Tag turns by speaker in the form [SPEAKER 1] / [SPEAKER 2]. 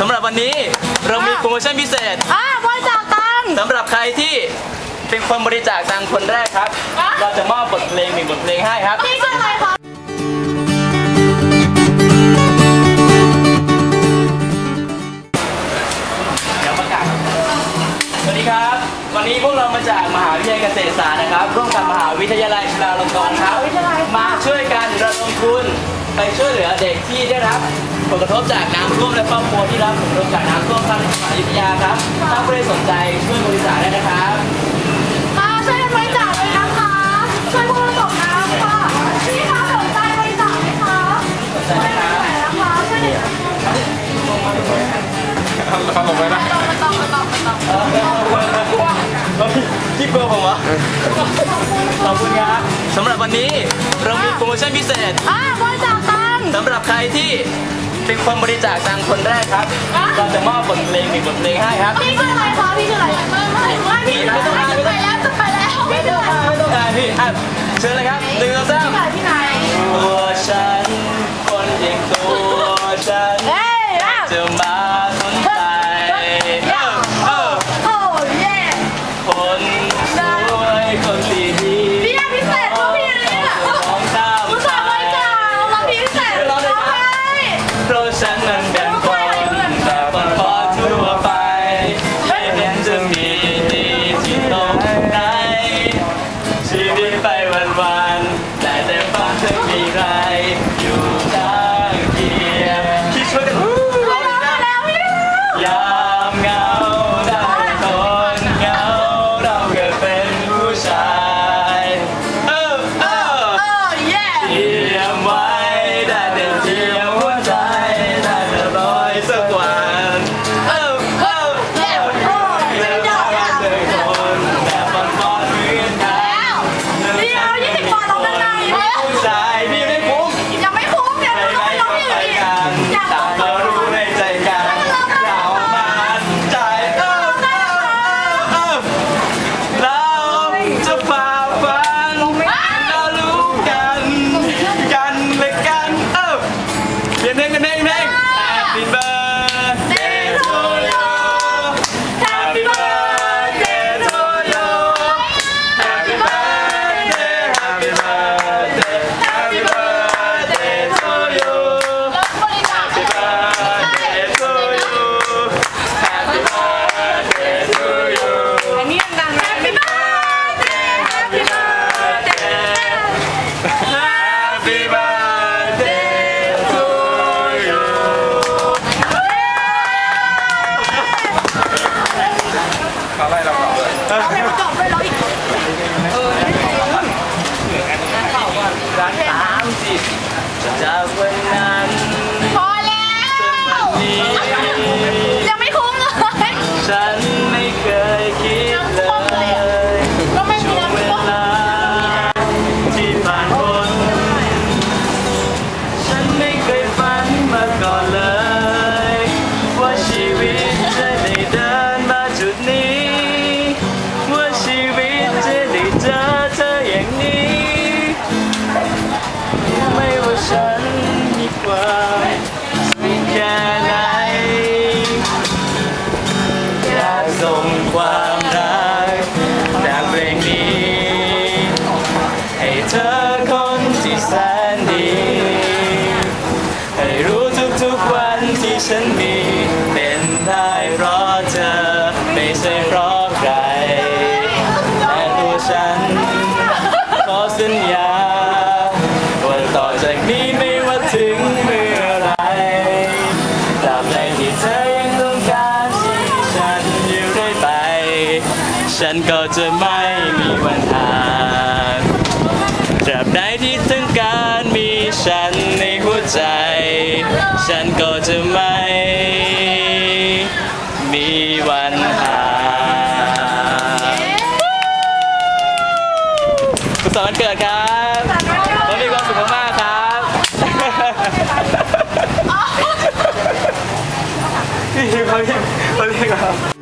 [SPEAKER 1] วันนี้เรามีโปรโมชั่นพิเศษ
[SPEAKER 2] อ่าบริจาคตังค์
[SPEAKER 1] สำหรับใครที่เป็นคนบริจาคตังค์คนแรกครับ
[SPEAKER 2] อะ
[SPEAKER 1] เราจะมอบบทเพลงหนึ่งบทเพลงให้ครับ
[SPEAKER 2] พี่ชื่ออะไรคะ
[SPEAKER 1] เดี๋ยวประกาศสวัสดีครับ วันนี้พวกเรามาจากมหาวิทยาลัยเกษตรศาสตร์นะครับ ร่วมกับมหาวิทยาลัยจุฬาลงกรณ์ครับ มาช่วยกันระดมทุน ไปช่วยเหลือเด็กที่ได้รับผลกระทบจากน้ำท่วมและครอบครัวที่รับผลกระทบจากน้ำท่วมทางจังหวัดอยุธยาครับ ถ้าผู้ใดสนใจช่วยบริจาคได้นะครับ
[SPEAKER 2] มาช่วยกันบริจาคเลยนะคะ ช่วยพวกเราตกน้ำค่ะพี่คะสนใจบริจาคไหมคะ
[SPEAKER 1] สนใจไหมครับ
[SPEAKER 2] ไหนนะคะช่วยหน่อย
[SPEAKER 3] เขาลงไว้นะ
[SPEAKER 2] ไม่ต้องไม่ต้องไม่ต้อง
[SPEAKER 1] เออที่กลัวผมเหรอขอบคุณครับสำหรับวันนี้เรามีโปรโมชั่นพิเศษ
[SPEAKER 2] อ่าบริจาคตังค์
[SPEAKER 1] สำหรับใครที่เป็นคนบริจาคตังค์คนแรกครับ
[SPEAKER 2] อะ
[SPEAKER 1] เราจะมอบบทเพลงหนึ่งบทเพลงให้ครับ
[SPEAKER 2] พี่ชื่ออะไรคะพี่ชื่ออะไรไม่ไม่ไม่พี่
[SPEAKER 1] ไม่ต้องมาไม่ต้อง
[SPEAKER 2] ไปแล้วจะไปแล้วพี่ชื่ออะไร
[SPEAKER 1] ไม่ต้องอ่านพี่อะเชิญเลยครับหนึ่งสองสาม ผู้ ม ตราบใด
[SPEAKER 2] ที่
[SPEAKER 1] เธอยังต้องการที่ฉันอยู่ได้ไป ฉันก็จะไม่มีวันห่างตราบใดที่ต้องการมีฉันในหัวใจ ฉันก็จะไม่มีวันห่างสุขสันต์วันเกิดครับขอให้มีความสุขมากๆครับ พี่เขาเรี